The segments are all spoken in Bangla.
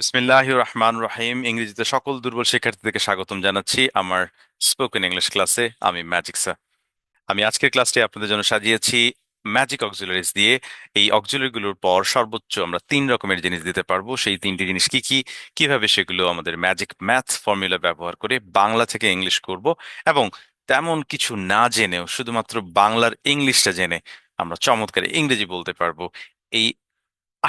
বিসমিল্লাহ রহমান রহিম ইংরেজিতে সকল দুর্বল শিক্ষার্থীদেরকে স্বাগতম জানাচ্ছি আমার স্পোকেন ইংলিশ ক্লাসে আমি ম্যাজিক স্যার আমি আজকের ক্লাসটি আপনাদের জন্য সাজিয়েছি ম্যাজিক অক্সিলারিজ দিয়ে। এই অক্সিলারিগুলোর পর সর্বোচ্চ আমরা তিন রকমের জিনিস দিতে পারব। সেই তিনটি জিনিস কি কি? কীভাবে সেগুলো আমাদের ম্যাজিক ম্যাথ ফর্মুলা ব্যবহার করে বাংলা থেকে ইংলিশ করব? এবং তেমন কিছু না জেনেও, শুধুমাত্র বাংলার ইংলিশটা জেনে আমরা চমৎকার ইংরেজি বলতে পারব। এই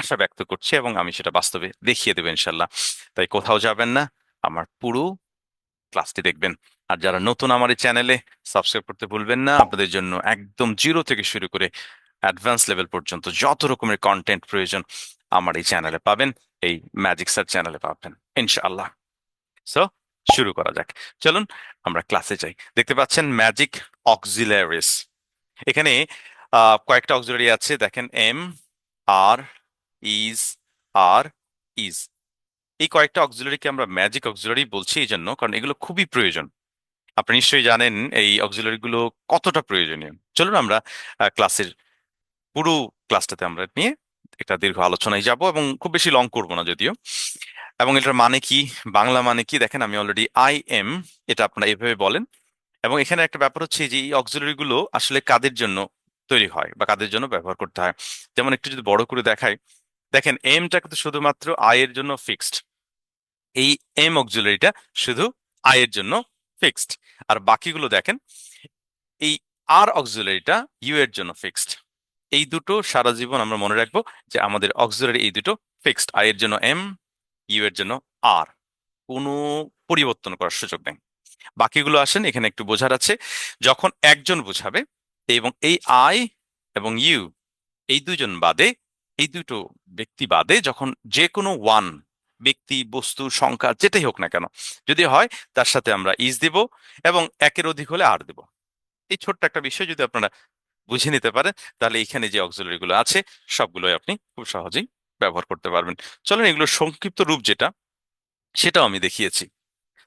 আশা ব্যক্ত করছি এবং আমি সেটা বাস্তবে দেখিয়ে দেবো ইনশাল্লাহ। তাই কোথাও যাবেন না, আমার পুরো ক্লাসটি দেখবেন। আর যারা নতুন আমার এই চ্যানেলে সাবস্ক্রাইব করতে ভুলবেন না, আপনাদের জন্য একদম জিরো থেকে শুরু করে অ্যাডভান্স লেভেল পর্যন্ত যত রকমের কন্টেন্ট প্রয়োজন আমার এই চ্যানেলে পাবেন, এই ম্যাজিক স্যার চ্যানেলে পাবেন, ইনশাআল্লাহ। সো শুরু করা যাক। চলুন আমরা ক্লাসে যাই। দেখতে পাচ্ছেন ম্যাজিক অক্সিলারিস এখানে কয়েকটা অক্সিলারি আছে। দেখেন am are is are is এই কয়েকটা অক্সিলারিকে আমরা ম্যাজিক অক্সিলারি বলছি এই জন্য, কারণ এগুলো খুবই প্রয়োজন। আপনি নিশ্চয়ই জানেন এই অক্সিলারি গুলো কতটা প্রয়োজনীয়। চলুন আমরা ক্লাসের পুরো ক্লাসটাতে আমরা নিয়ে একটা দীর্ঘ আলোচনায় যাব এবং খুব বেশি লং করব না যদিও। এবং এটার মানে কি? বাংলা মানে কি? দেখেন আমি অলরেডি আই এম এটা আপনারা এভাবে বলেন। এবং এখানে একটা ব্যাপার হচ্ছে যে এই অক্সিলারি গুলো আসলে কাদের জন্য তৈরি হয় বা কাদের জন্য ব্যবহার করতে হয়? যেমন একটু যদি বড় করে দেখাই দেখেন এমটা কিন্তু শুধুমাত্র আয়ের জন্য ফিক্সড এই এম অক্সিলারিটা শুধু আয়ের জন্য ফিক্সড আর বাকিগুলো দেখেন, এই আর অক্সিলারিটা ইউ এর জন্য ফিক্সড এই দুটো সারা জীবন আমরা মনে রাখব যে আমাদের অক্সিলারি এই দুটো ফিক্সড আয়ের জন্য এম ইউ এর জন্য আর কোনো পরিবর্তন করার সুযোগ নেই। বাকিগুলো আসেন, এখানে একটু বোঝার আছে। যখন একজন বোঝাবে, এবং এই আই এবং ইউ এই দুজন বাদে এই দুটো ব্যক্তি বাদে যখন যে কোনো ওয়ান ব্যক্তি, বস্তু, সংখ্যা যেটাই হোক না কেন, যদি হয় তার সাথে আমরা ইজ দিব এবং একের অধিক হলে আর দেব। এই ছোট্ট একটা বিষয় যদি আপনারা বুঝে নিতে পারেন, তাহলে এখানে যে অক্সিলারি গুলো আছে, সবগুলোই আপনি খুব সহজেই ব্যবহার করতে পারবেন। চলেন এগুলো সংক্ষিপ্ত রূপ যেটা, সেটাও আমি দেখিয়েছি।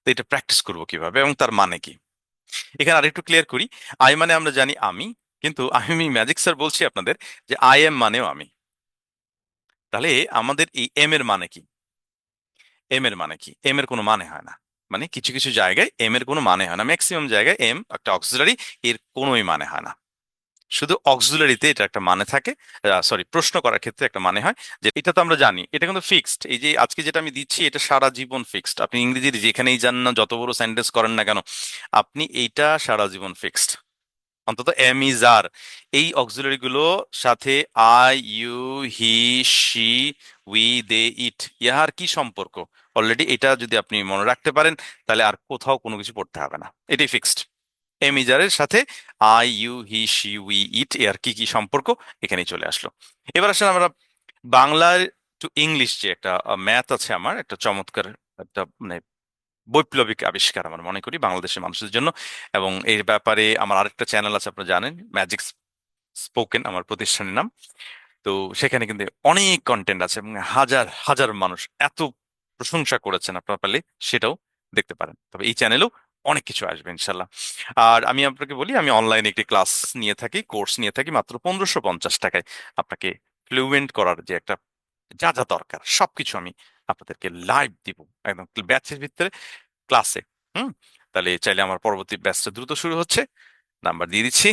তো এটা প্র্যাকটিস করব কীভাবে এবং তার মানে কি? এখানে আরেকটু ক্লিয়ার করি। আই মানে আমরা জানি আমি, কিন্তু আমি ম্যাজিক স্যার বলছি আপনাদের যে আই এম মানেও আমি। তাহলে আমাদের এই এম এর মানে কি? এম এর মানে কি? এম এর কোনো মানে হয় না। মানে কিছু কিছু জায়গায় এম এর কোনো মানে হয় না। ম্যাক্সিমাম জায়গায় এম একটা অক্সিলারি এর কোনোই মানে হয় না। শুধু অক্সিলারিতে এটা একটা মানে থাকে। সরি প্রশ্ন করার ক্ষেত্রে একটা মানে হয়। যে এটা তো আমরা জানি, এটা কিন্তু ফিক্সড এই যে আজকে যেটা আমি দিচ্ছি, এটা সারা জীবন ফিক্সড আপনি ইংরেজির যেখানেই যান না, যত বড় সেন্টেন্স করেন না কেন, আপনি এইটা সারা জীবন ফিক্সড অন্তত এম ইজ আর এই অক্সিলারি গুলো সাথে I, you, he, she, we, they, it, ইহার কি সম্পর্ক? অলরেডি এটা যদি আপনি মনে রাখতে পারেন, তাহলে আর কোথাও কোনো কিছু পড়তে হবে না। এটাই ফিক্সড এম ইজারের সাথে I, you, he, she, we, it, এর কি কি সম্পর্ক? এখানেই চলে আসলো। এবার আসলে আমরা বাংলার টু ইংলিশ যে একটা ম্যাথ আছে আমার, একটা চমৎকার একটা মানে বৈপ্লবিক আবিষ্কার আমার মনে করি বাংলাদেশের মানুষের জন্য। এবং এই ব্যাপারে আমার আরেকটা চ্যানেল আছে, আপনারা জানেন ম্যাজিক স্পোকেন আমার প্রতিষ্ঠানের নাম। তো সেখানে কিন্তু অনেক কন্টেন্ট আছে এবং হাজার হাজার মানুষ এত প্রশংসা করেছেন আপনারা পারলে সেটাও দেখতে পারেন। তবে এই চ্যানেলেও অনেক কিছু আসবে ইনশাল্লাহ আর আমি আপনাকে বলি, আমি অনলাইনে একটি ক্লাস নিয়ে থাকি কোর্স নিয়ে থাকি মাত্র পনেরোশো পঞ্চাশ টাকায়। আপনাকে ফ্লুয়েন্ট করার যে একটা যা যা দরকার, সবকিছু আমি আপনাদেরকে লাইভ দিব, একদম ব্যাচের ভিতরে ক্লাসে হুম? তাহলে চাইলে আমার পরবর্তী ব্যাচটা দ্রুত শুরু হচ্ছে। নাম্বার দিয়ে দিচ্ছি,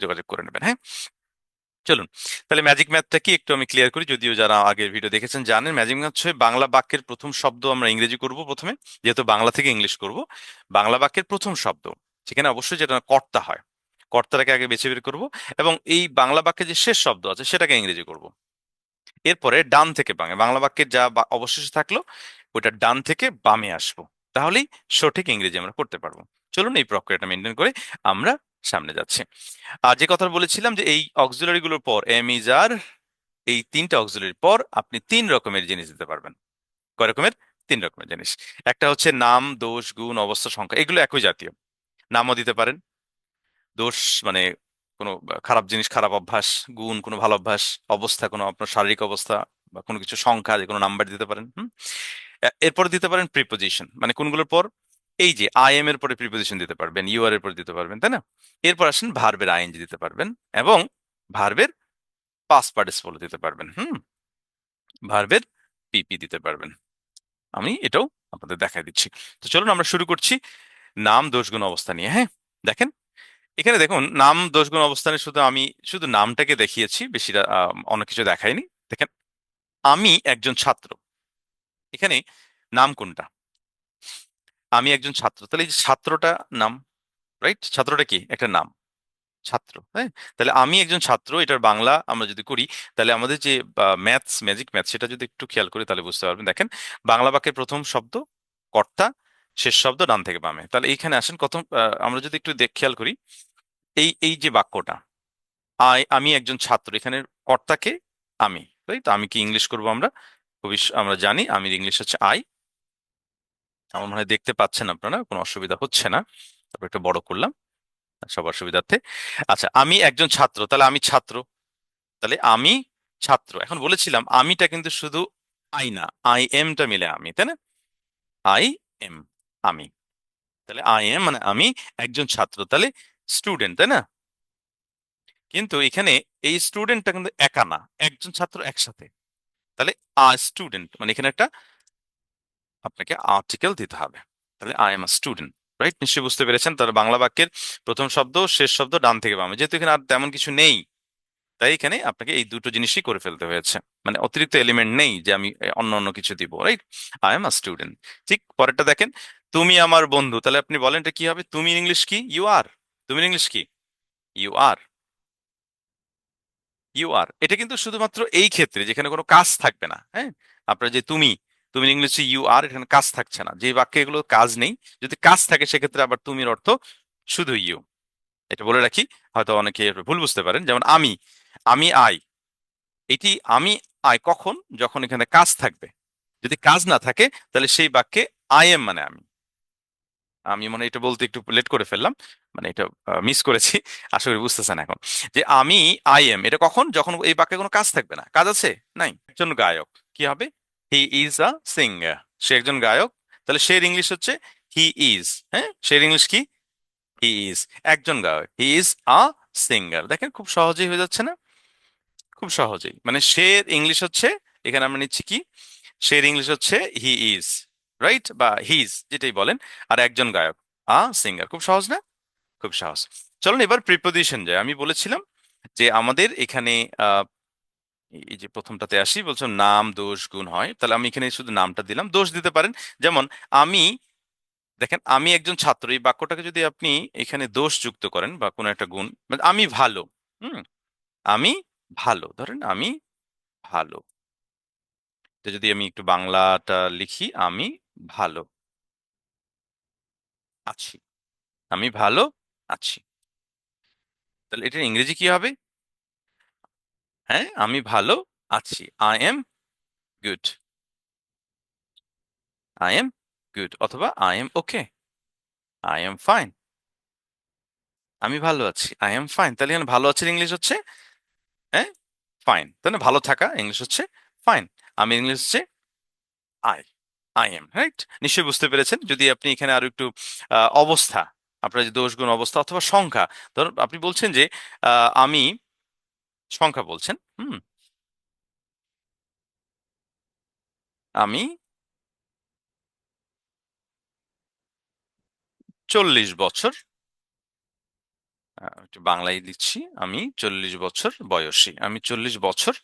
যোগাযোগ করে নেবেন হ্যাঁ? চলুন, তাহলে ম্যাজিক ম্যাথটা কি একটু আমি ক্লিয়ার করি, যদিও যারা আগের ভিডিও দেখেছেন জানেন ম্যাজিক ম্যাথ হচ্ছে বাংলা বাক্যের প্রথম শব্দ আমরা ইংরেজি করব প্রথমে, যেহেতু বাংলা থেকে ইংলিশ করব। বাংলা বাক্যের প্রথম শব্দ, সেখানে অবশ্যই যেটা কর্তা হয়, কর্তাটাকে আগে বেছে বের করব, এবং এই বাংলা বাক্যে যে শেষ শব্দ আছে, সেটাকে ইংরেজি করব। এরপরে ডান থেকে বামে বাংলা বাক্যের যা অবশিষ্ট থাকল ওটা ডান থেকে বামে আসব। তাহলেই সঠিক ইংরেজি আমরা করতে পারব। চলুন এই প্রক্রিয়াটা মেনটেন করে আমরা সামনে যাচ্ছি। আর যে কথা বলেছিলাম যে এই অক্সিলারি গুলোর পর এম ইজ আর এই তিনটা অক্সিলারির পর আপনি তিন রকমের জিনিস দিতে পারবেন। কয় রকমের? তিন রকমের জিনিস। একটা হচ্ছে নাম, দোষ, গুণ, অবস্থা, সংখ্যা, এগুলো একই জাতীয়। নামও দিতে পারেন। দোষ মানে কোনো খারাপ জিনিস, খারাপ অভ্যাস, গুণ, কোনো ভালো অভ্যাস, অবস্থা, কোনো আপনার শারীরিক অবস্থা বা কোনো কিছু সংখ্যা, যে কোনো নাম্বার দিতে পারেন, হুম? এরপর দিতে পারেন প্রিপোজিশন মানে কোনগুলোর পর? এই যে আই এম এর পরে প্রিপোজিশন দিতে পারবেন ইউ আর এর পরে দিতে পারবেন, তাই না? এরপর আসেন ভার্বের আইএনজি দিতে পারবেন এবং ভার্বের পাস পার্টিসিপল দিতে পারবেন, হুম? ভার্বের পিপি দিতে পারবেন। আমি এটাও আপনাদের দেখাই দিচ্ছি। তো চলুন আমরা শুরু করছি নাম দোষগুণ অবস্থা নিয়ে হ্যাঁ? দেখেন এখানে দেখুন, নাম দোষগুণ অবস্থানে শুধু আমি, শুধু নামটাকে দেখিয়েছি, বেশি অনেক কিছু দেখাইনি। দেখেন, আমি একজন ছাত্র। এখানে নাম কোনটা? আমি একজন ছাত্র। তাহলে ছাত্রটা নাম, রাইট? ছাত্রটা কি? একটা নাম। ছাত্র হ্যাঁ? তাহলে আমি একজন ছাত্র, এটার বাংলা আমরা যদি করি, তাহলে আমাদের যে ম্যাথস, ম্যাজিক ম্যাথ, সেটা যদি একটু খেয়াল করি তাহলে বুঝতে পারবেন। দেখেন, বাংলা বাক্যের প্রথম শব্দ কর্তা শেষ শব্দ ডান থেকে বামে। তাহলে এইখানে আসেন, প্রথম আমরা যদি একটু দেখ, খেয়াল করি, এই এই যে বাক্যটা, আই, আমি একজন ছাত্র এখানে কর্তাকে আমি, তাই তো? আমি কি ইংলিশ করব আমরা? খুবই আমরা জানি আমি ইংলিশ হচ্ছে আই। আমার মনে হয় দেখতে পাচ্ছেন আপনারা, কোনো অসুবিধা হচ্ছে না। তারপর একটু বড় করলাম, সবার সুবিধার্থে। আচ্ছা আমি একজন ছাত্র, তাহলে আমি ছাত্র। তাহলে আমি ছাত্র, এখন বলেছিলাম, আমিটা কিন্তু শুধু আই না, আই এমটা মিলে আমি, তাই না? I am. আমি। তাহলে আই এম মানে আমি একজন ছাত্র, তাহলে স্টুডেন্ট তাই না? কিন্তু এখানে এই স্টুডেন্টটা কিন্তু একা না, একজন ছাত্র একসাথে। তাহলে আ স্টুডেন্ট মানে এখানে একটা আপনাকে আর্টিকেল দিতে হবে। তাহলে I am a student right নিশ্চয়ই বুঝতে পেরেছেন? তাহলে বাংলা বাক্যের প্রথম শব্দ, শেষ শব্দ ডান থেকে বামে। যেহেতু এখানে আর তেমন কিছু নেই, তাই এখানে আপনাকে এই দুটো জিনিসই করে ফেলতে হয়েছে। মানে অতিরিক্ত এলিমেন্ট নেই যে আমি অন্য অন্য কিছু দিব right I am a student ঠিক পরেরটা দেখেন তুমি আমার বন্ধু। তাহলে আপনি বলেন এটা কি হবে? তুমি ইংলিশ কি? ইউ আর তুমি ইংলিশ কি? ইউ আর ইউ আর এটা কিন্তু শুধুমাত্র এই ক্ষেত্রে, যেখানে কোনো কাজ থাকবে না হ্যাঁ? আপনার যে তুমি তুমি ইংলিশে ইউ আর এখানে কাজ থাকছে না। যে বাক্যে এগুলো কাজ নেই, যদি কাজ থাকে সেক্ষেত্রে আবার তুমির অর্থ শুধু ইউ এটা বলে রাখি, হয়তো অনেকে ভুল বুঝতে পারেন। যেমন আমি আমি আই এটি আমি আই কখন? যখন এখানে কাজ থাকবে। যদি কাজ না থাকে, তাহলে সেই বাক্যে আই এম মানে আমি। আমি মনে এটা বলতে একটু লেট করে ফেললাম মানে এটা মিস করেছি, আশা করি বুঝতেছেন এখন। যে আমি আই এম এটা কখন? যখন এই বাক্যে কোনো কাজ থাকবে না। কাজ আছে? নাই। একজন গায়ক, কি হবে? হি ইজ আ সিঙ্গার সে একজন গায়ক, তাহলে সে ইংলিশ হচ্ছে হি ইজ হ্যাঁ? সে ইংলিশ কি? হি ইজ একজন গায়ক হি ইজ আ সিঙ্গার দেখেন, খুব সহজেই হয়ে যাচ্ছে না? খুব সহজেই। মানে সে ইংলিশ হচ্ছে, এখানে আমরা নিচ্ছি কি? সে ইংলিশ হচ্ছে হি ইজ রাইট বা হিজ যেটাই বলেন, আর একজন গায়ক। আ সিঙ্গার খুব সহজ না? খুব সহজ। চলুন এবার প্রিপোজিশন যায় আমি বলেছিলাম যে আমাদের এখানে এই যে প্রথমটাতে আসি বলছো নাম, দোষ, গুণ হয়। তাহলে আমি এখানে শুধু নামটা দিলাম। দোষ দিতে পারেন। যেমন আমি, দেখেন আমি একজন ছাত্র, এই বাক্যটাকে যদি আপনি এখানে দোষ যুক্ত করেন বা কোনো একটা গুণ মানে আমি ভালো, হুম? আমি ভালো, ধরেন আমি ভালো। তো যদি আমি একটু বাংলাটা লিখি, আমি ভালো। আছি। আমি ভালো আছি। তাহলে এটার ইংরেজি কি হবে? হ্যাঁ আমি ভালো আছি। I am good I am good অথবা I am okay I am fine আমি ভালো আছি। আই এম ফাইন তাহলে এখানে ভালো আছেন ইংলিশ হচ্ছে হ্যাঁ ফাইন তাহলে ভালো থাকা, ইংলিশ হচ্ছে ফাইন আমি ইংলিশ হচ্ছে আই আই এম রাইট নিশ্চয়ই বুঝতে পেরেছেন। যদি আপনি এখানে আরও একটু অবস্থা, আপনার যে দোষগুণ অবস্থা অথবা সংখ্যা, ধরুন আপনি বলছেন যে আমি সংখ্যা বলছেন, হুম। আমি চল্লিশ বছর বাংলায় দিচ্ছি আমি চল্লিশ বছর বয়সী, আমি চল্লিশ বছর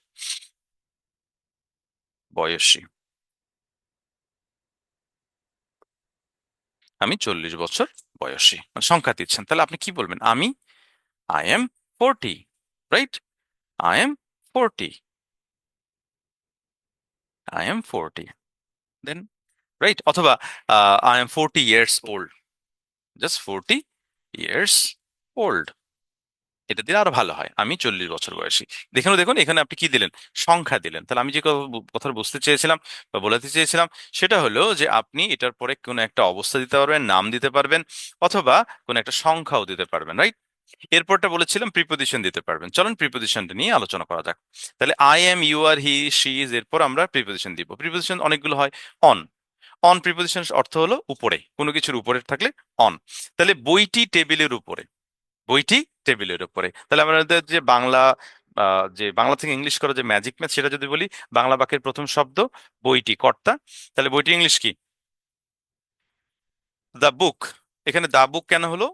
বয়সী। আমি চল্লিশ বছর বয়সী। মানে সংখ্যা দিচ্ছেন। তাহলে আপনি কি বলবেন? আমি? I am forty right I am forty I am forty then right অথবা I am forty years old just forty years old এটা দিলে আরও ভালো হয়। আমি চল্লিশ বছর বয়সী। দেখুন দেখুন, এখানে আপনি কি দিলেন? সংখ্যা দিলেন। তাহলে আমি যে কথা বুঝতে চেয়েছিলাম বা বলাতে চেয়েছিলাম, সেটা হলো যে আপনি এটার পরে কোনো একটা অবস্থা দিতে পারবেন, নাম দিতে পারবেন, অথবা কোনো একটা সংখ্যাও দিতে পারবেন রাইট এরপরটা বলেছিলাম প্রিপোজিশন দিতে পারবেন। চলুন প্রিপোজিশনটা নিয়ে আলোচনা করা যাক। তাহলে I am you are he she is এরপর আমরা প্রিপোজিশন দিব। প্রিপোজিশন অনেকগুলো হয় অন অন প্রিপোজিশন অর্থ হলো উপরে। কোনো কিছুর উপরে থাকলে অন তাহলে বইটি টেবিলের উপরে। বইটি টেবিলের উপরে। তাহলে আমাদের যে বাংলা যে বাংলা থেকে ইংলিশ করা যে ম্যাজিক ম্যাথ সেটা যদি বলি, বাংলা বাক্যের প্রথম শব্দ বইটি, কর্তা। তাহলে বইটি ইংলিশ কি? দ্য বুক এখানে দা বুক কেন হলো?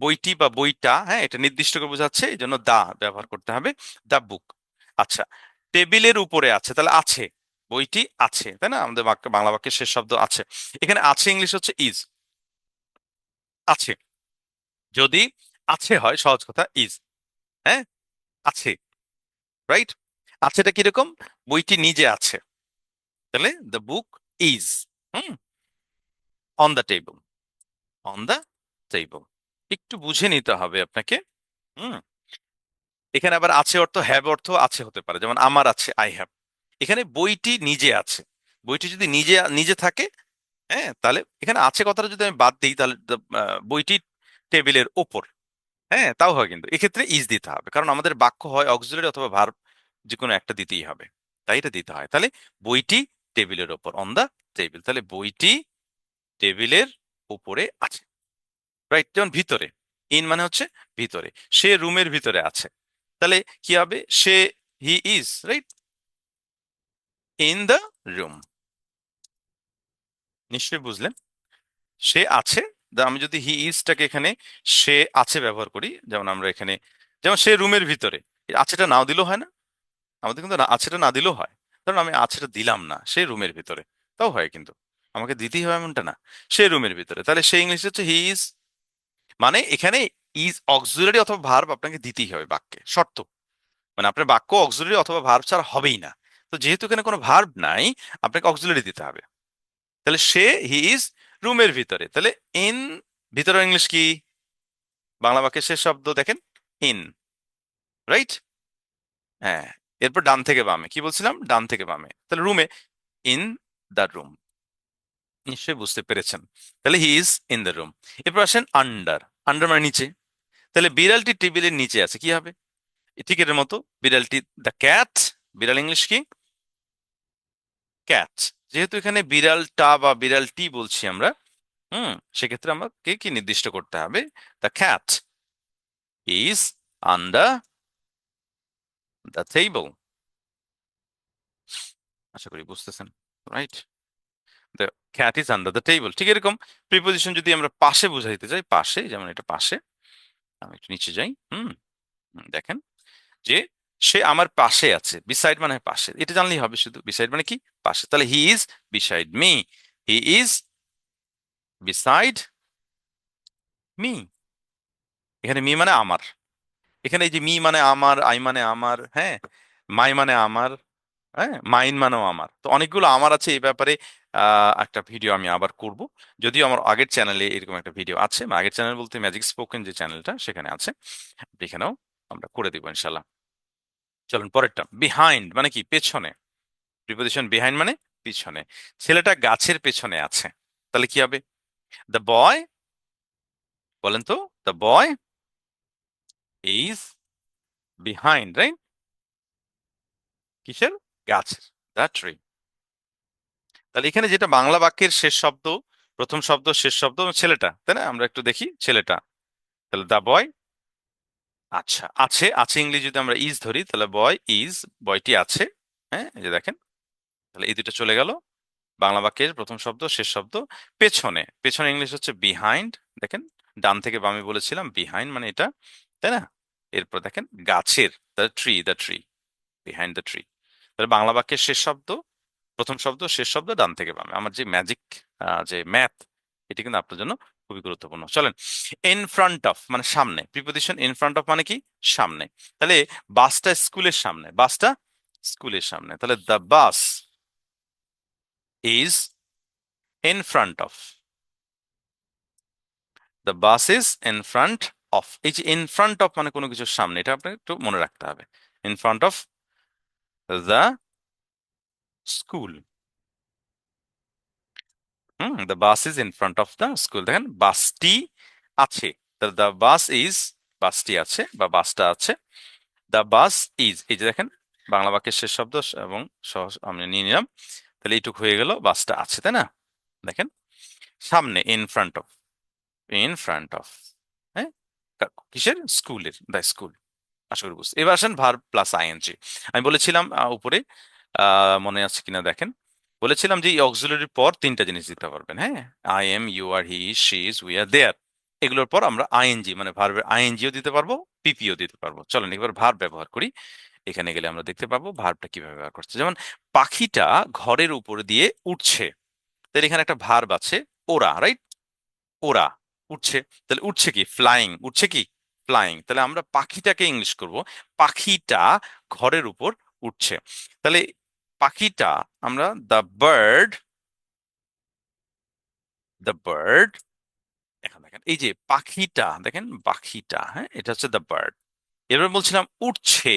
বইটি বা বইটা হ্যাঁ এটা নির্দিষ্ট করে বোঝাচ্ছে, এই জন্য দা ব্যবহার করতে হবে। দা বুক আচ্ছা টেবিলের উপরে আছে, তাহলে আছে, বইটি আছে, তাই না? আমাদের বাংলা বাক্যের শেষ শব্দ আছে। এখানে আছে ইংলিশ হচ্ছে ইজ আছে। যদি আছে হয়, সহজ কথা ইজ হ্যাঁ? আছে রাইট আছেটা কীরকম? বইটি নিজে আছে, তাহলে the book is hmm? On the table on the table একটু বুঝে নিতে হবে আপনাকে, হুম? এখানে আবার আছে অর্থ হ্যাভ অর্থ আছে হতে পারে, যেমন আমার আছে আই হ্যাভ এখানে বইটি নিজে আছে, বইটি যদি নিজে নিজে থাকে হ্যাঁ? তাহলে এখানে আছে কথাটা যদি আমি বাদ দিই, তাহলে বইটি টেবিলের ওপর হ্যাঁ তাও হয় কিন্তু। এক্ষেত্রে ইজ দিতে হবে। কারণ আমাদের বাক্য হয় অক্সিলারি অথবা ভার্ব যে কোনো একটা দিতেই হবে। তাই এটা দিতে হয়। তাহলে বইটি টেবিলের ওপর অন দা টেবিল তাহলে বইটি টেবিলের উপরে আছে। রাইট যেমন ভিতরে। ইন মানে হচ্ছে ভিতরে। সে রুমের ভিতরে আছে। তাহলে কি হবে? সে he is right in the room নিশ্চয়ই বুঝলেন? সে আছে আমি যদি হি ইজটাকে এখানে সে আছে ব্যবহার করি, যেমন আমরা এখানে, যেমন সে রুমের ভিতরে, আছেটা নাও দিলেও হয় না, আমাদের কিন্তু আছেটা না দিলেও হয় কারণ আমি আছেটা দিলাম না, সে রুমের ভিতরে, তাও হয় কিন্তু, আমাকে দিতেই হবে এমনটা না, সে রুমের ভিতরে, তাহলে সে ইংলিশ হচ্ছে হি ইজ মানে এখানে ইজ অক্সিলারি অথবা ভার্ব আপনাকে দিতেই হবে বাক্যে, শর্ত মানে আপনার বাক্য অক্সিলারি অথবা ভার্ব ছাড়া হবেই না, তো যেহেতু এখানে কোনো ভার্ব নাই, আপনাকে অক্সিলারি দিতে হবে, তাহলে সে হি ইজ রুমের ভিতরে। তাহলে ইন, ভিতরে ইংলিশ কি? বাংলা বাক্যের শেষ শব্দ দেখেন? ইন। রাইট হ্যাঁ এরপর ডান থেকে বামে। কি বলছিলাম? ডান থেকে বামে। তাহলে রুমে, ইন দ্য রুম। নিশ্চয়ই বুঝতে পেরেছেন। তাহলে he is in the room. এরপর আসেন আন্ডার। আন্ডার মানে নিচে। তাহলে বিড়ালটি টেবিলের নিচে আছে। কি হবে? ঠিক এর মতো। বিড়ালটি, দ্য ক্যাট। বিড়াল ইংলিশ কি? ক্যাট। যেহেতু এখানে বিড়ালটা বা বিড়ালটি বলছি আমরা হুম সেক্ষেত্রে আমাকে কি নির্দিষ্ট করতে হবে? The cat is under the table আশা করি বুঝতেছেন right the cat is under the table ঠিক এরকম প্রিপোজিশন যদি আমরা পাশে বুঝাইতে চাই পাশে যেমন এটা পাশে আমি একটু নিচে যাই হুম, দেখেন যে সে আমার পাশে আছে বিসাইড মানে পাশে। এটা জানলেই হবে শুধু বিসাইড মানে কি? পাশে। তাহলে he is beside me he is beside me এখানে মি মানে আমার। এখানে এই যে মি মানে আমার আই মানে আমার হ্যাঁ? মাই মানে আমার হ্যাঁ? মাইন মানেও আমার। তো অনেকগুলো আমার আছে এই ব্যাপারে একটা ভিডিও আমি আবার করব। যদিও আমার আগের চ্যানেলে এরকম একটা ভিডিও আছে, আগের চ্যানেল বলতে ম্যাজিক স্পোকেন যে চ্যানেলটা সেখানে আছে। এখানেও আমরা করে দেবো ইনশাল্লাহ। চলুন, পরেরটা। বিহাইন্ড মানে কি? পেছনে। প্রিপোজিশন বিহাইন্ড মানে পিছনে। ছেলেটা গাছের পেছনে আছে। তাহলে কি হবে? দ্য বয় বলেন তো the boy is behind right কিসের? গাছের দ্য ট্রি তাহলে এখানে যেটা বাংলা বাক্যের শেষ শব্দ, প্রথম শব্দ, শেষ শব্দ, ছেলেটা, তাই না? আমরা একটু দেখি, ছেলেটা। তাহলে দ্য বয় আচ্ছা আছে আছে ইংলিশ যদি আমরা ইজ ধরি, তাহলে বয় ইজ বয়টি আছে হ্যাঁ এই যে দেখেন, তাহলে এই দুটো চলে গেল, বাংলা বাক্যের প্রথম শব্দ, শেষ শব্দ, পেছনে পেছনে ইংলিশ হচ্ছে বিহাইন্ড দেখেন, ডান থেকে বামে বলেছিলাম বিহাইন্ড মানে এটা, তাই না? এরপর দেখেন, গাছের the tree the tree behind the tree তাহলে বাংলা বাক্যের শেষ শব্দ, প্রথম শব্দ, শেষ শব্দ, ডান থেকে বামে, আমার যে ম্যাজিক যে ম্যাথ এটি কিন্তু আপনার জন্য খুবই গুরুত্বপূর্ণ। চলেন ইন ফ্রন্ট অফ মানে সামনে প্রিপোজিশন ইন ফ্রন্ট অফ মানে কি? সামনে। তাহলে বাসটা স্কুলের সামনে, বাসটা স্কুলের সামনে। তাহলে the bus is in front of the bus is in front of এই যে ইন ফ্রন্ট অফ মানে কোনো কিছুর সামনে, এটা আপনাকে একটু মনে রাখতে হবে। In front of the school hmm the bus is in front of the school দেখেন বাসটি আছে। দ্য বাস ইজ বাসটি আছে বা বাসটা আছে। দ্য বাস ইজ এই যে দেখেন, বাংলা বাক্যের শেষ শব্দ এবং সহজ আমি নিয়ে নিলাম। তাহলে এইটুকু হয়ে গেল বাসটা আছে, তাই না? দেখেন, সামনে in front of in front of হ্যাঁ? কিসের? স্কুলের দ্য স্কুল আশা করি বুঝতে এবার আসেন ভার্ব প্লাস আইএনজি আমি বলেছিলাম উপরে মনে আছে কিনা দেখেন। বলেছিলাম যে এই অক্সিলারির পর তিনটা জিনিস দিতে পারবেন হ্যাঁ? I am you are he she is we are they're এগুলোর পর আমরা আইএনজি মানে ভার্বের আইএনজিও দিতে পারব পিপিও দিতে পারব। চলেন এবার ভার্ব ব্যবহার করি। এখানে গেলে আমরা দেখতে পাবো ভার্বটা কীভাবে ব্যবহার করছে। যেমন, পাখিটা ঘরের উপর দিয়ে উঠছে। তাহলে এখানে একটা ভার্ব আছে, ওরা রাইট ওরা, উঠছে। তাহলে উঠছে কি? ফ্লাইং উঠছে কি? ফ্লাইং তাহলে আমরা পাখিটাকে ইংলিশ করব, পাখিটা ঘরের উপর উঠছে। তাহলে পাখিটা, আমরা দ্য বার্ড দ্য বার্ড এখন দেখেন, এই যে পাখিটা, দেখেন পাখিটা হ্যাঁ এটা হচ্ছে দ্য বার্ড এবার বলছিলাম উঠছে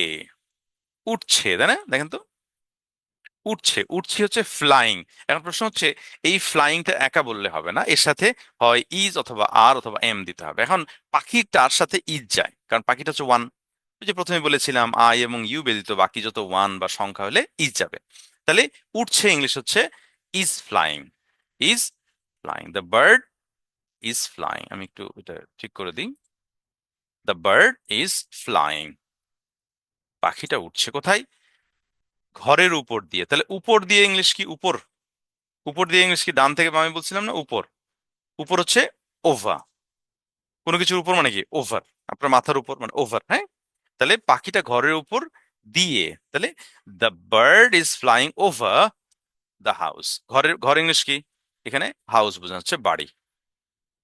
উঠছে তাই না? দেখেন তো উঠছে উঠছে হচ্ছে ফ্লাইং এখন প্রশ্ন হচ্ছে, এই ফ্লাইংটা একা বললে হবে না, এর সাথে হয় ইজ অথবা আর অথবা এম দিতে হবে। এখন পাখিটার সাথে ইজ যায়, কারণ পাখিটা হচ্ছে ওয়ান যে প্রথমে বলেছিলাম আই এবং ইউ ব্যতীত বাকি যত ওয়ান বা সংখ্যা হলে ইজ যাবে। তাহলে উঠছে ইংলিশ হচ্ছে is flying is flying. The bird is flying. আমি একটু এটা ঠিক করে দিই। The bird is flying. পাখিটা উঠছে কোথায়? ঘরের উপর দিয়ে। তাহলে উপর দিয়ে ইংলিশ কি? উপর। উপর দিয়ে ইংলিশ কি? ডান থেকে আমি বলছিলাম না, উপর। উপর হচ্ছে ওভা কোনো কিছুর উপর মানে কি? ওভার। আপনার মাথার উপর মানে ওভার হ্যাঁ? তাহলে পাখিটা ঘরের উপর দিয়ে, তাহলে the bird is flying over the house ঘরের, ঘর ইংলিশ কি? এখানে হাউস বোঝানো হচ্ছে বাড়ি।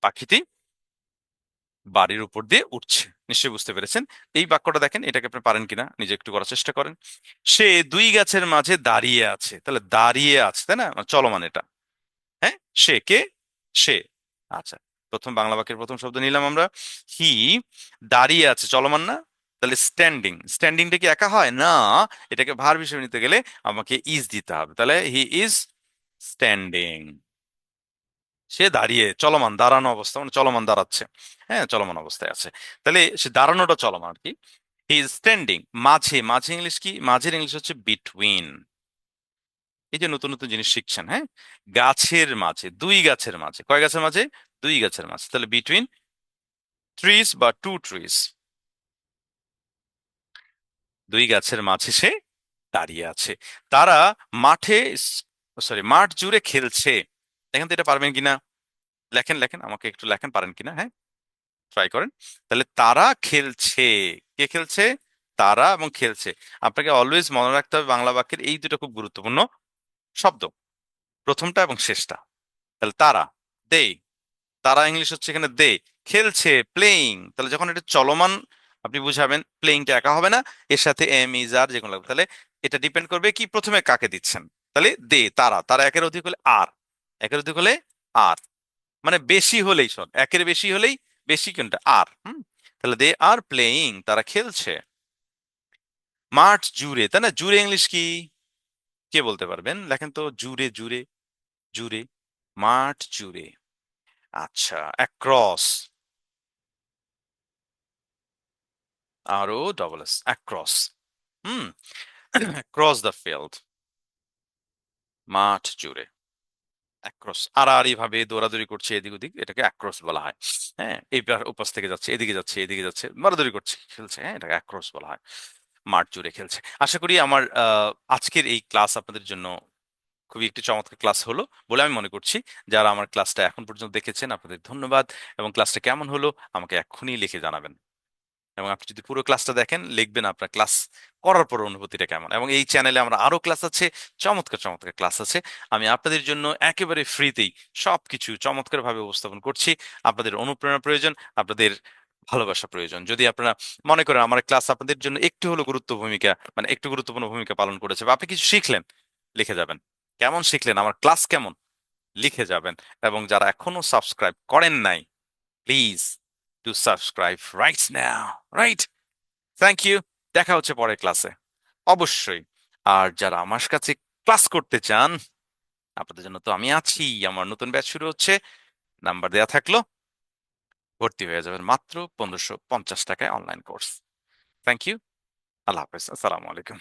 পাখিটি বাড়ির উপর দিয়ে উঠছে। নিশ্চয়ই বুঝতে পেরেছেন? এই বাক্যটা দেখেন, এটাকে আপনি পারেন কিনা? নিজে একটু করার চেষ্টা করেন। সে দুই গাছের মাঝে দাঁড়িয়ে আছে। তাহলে দাঁড়িয়ে আছে, তাই না? মানে চলমান এটা। হ্যাঁ? সে কে? সে। আচ্ছা প্রথম বাংলা বাক্যের প্রথম শব্দ নিলাম আমরা। হি দাঁড়িয়ে আছে। চলমান না? তাহলে স্ট্যান্ডিং স্ট্যান্ডিংটা কি একা হয়? না, এটাকে ভার হিসেবে নিতে গেলে আমাকে ইজ দিতে হবে। তাহলে হি ইজ স্ট্যান্ডিং সে দাঁড়িয়ে চলমান, দাঁড়ানো অবস্থা মানে চলমান দাঁড়াচ্ছে। হ্যাঁ চলমান অবস্থায় আছে। তাহলে সে দাঁড়ানোটা চলমান আর কি। হি ইজ স্ট্যান্ডিং মাঝে মাঝে ইংলিশ কি? মাঝের ইংলিশ হচ্ছে বিটুইন এই যে নতুন নতুন জিনিস শিখছেন হ্যাঁ? গাছের মাঝে, দুই গাছের মাঝে। কয় গাছের মাঝে? দুই গাছের মাঝে। তাহলে বিটুইন ট্রিজ বা টু ট্রিজ দুই গাছের মাঝে সে দাঁড়িয়ে আছে। তারা মাঠে সরি মাঠ জুড়ে খেলছে। দেখেন তো এটা পারবেন কিনা? লেখেন লেখেন, আমাকে একটু লেখেন, পারেন কিনা? হ্যাঁ ট্রাই করেন। তাহলে তারা খেলছে। কে খেলছে? তারা এবং খেলছে। আপনাকে অলওয়েজ মনে রাখতে হবে, বাংলা বাক্যের এই দুটো খুব গুরুত্বপূর্ণ শব্দ। প্রথমটা এবং শেষটা। তাহলে তারা দে তারা ইংলিশ হচ্ছে এখানে দে খেলছে প্লেইং তাহলে যখন এটা চলমান আপনি বুঝাবেন প্লেইংটা একা হবে না, এর সাথে এম ইজ আর যেগুলো লাগবে। তাহলে এটা ডিপেন্ড করবে কি প্রথমে কাকে দিচ্ছেন। তাহলে দে, তারা তারা একের অধিক হলে আর একের অধিক হলে আর মানে বেশি হলেই শোন, একের বেশি হলেই বেশি কোনটা? আর হুম? তাহলে দে আর প্লেইং তারা খেলছে। মাঠ জুড়ে, তাই না? জুড়ে ইংলিশ কি? কে বলতে পারবেন? লেখেন তো, জুড়ে জুড়ে জুড়ে, মাঠ জুড়ে। আচ্ছা অ্যাক্রস আরও double S across hmm cross the field মাঠ জুড়ে। অ্যাক্রস আড়াআড়ি ভাবে দৌড়াদৌড়ি করছে এদিক ওদিক এটাকে অ্যাক্রস বলা হয়। হ্যাঁ এই উপাস থেকে যাচ্ছে এদিকে যাচ্ছে এদিকে যাচ্ছে দৌড়াদৌড়ি করছে খেলছে হ্যাঁ এটাকে অ্যাক্রস বলা হয়। মাঠ জুড়ে খেলছে। আশা করি আমার আহ, আজকের এই ক্লাস আপনাদের জন্য খুবই একটি চমৎকার ক্লাস হলো বলে আমি মনে করছি। যারা আমার ক্লাসটা এখন পর্যন্ত দেখেছেন আপনাদের ধন্যবাদ। এবং ক্লাসটা কেমন হলো আমাকে এক্ষুনি লিখে জানাবেন। এবং আপনি যদি পুরো ক্লাসটা দেখেন, লিখবেন আপনার ক্লাস করার পর অনুভূতিটা কেমন। এবং এই চ্যানেলে আমরা আরও ক্লাস আছে, চমৎকার চমৎকার ক্লাস আছে। আমি আপনাদের জন্য একেবারে ফ্রিতেই সবকিছু চমৎকার ভাবে উপস্থাপন করছি। আপনাদের অনুপ্রেরণা প্রয়োজন, আপনাদের ভালোবাসা প্রয়োজন। যদি আপনারা মনে করেন আমার ক্লাস আপনাদের জন্য একটু হলো গুরুত্ব ভূমিকা মানে একটু গুরুত্বপূর্ণ ভূমিকা পালন করেছে, বা আপনি কিছু শিখলেন, লিখে যাবেন। কেমন শিখলেন? আমার ক্লাস কেমন? লিখে যাবেন। এবং যারা এখনও সাবস্ক্রাইব করেন নাই please to subscribe right now right thank you দেখা হচ্ছে পরের ক্লাসে অবশ্যই, আর যারা আমার কাছে ক্লাস করতে চান, আপনাদের জন্য তো আমি আছি, আমার নতুন ব্যাচ শুরু হচ্ছে নাম্বার দেয়া থাকল, ভর্তি হয়ে যাবেন মাত্র পনেরোশো পঞ্চাশ টাকায় অনলাইন কোর্স থ্যাংক ইউ আল্লাহ হাফেজ, আসসালামু আলাইকুম।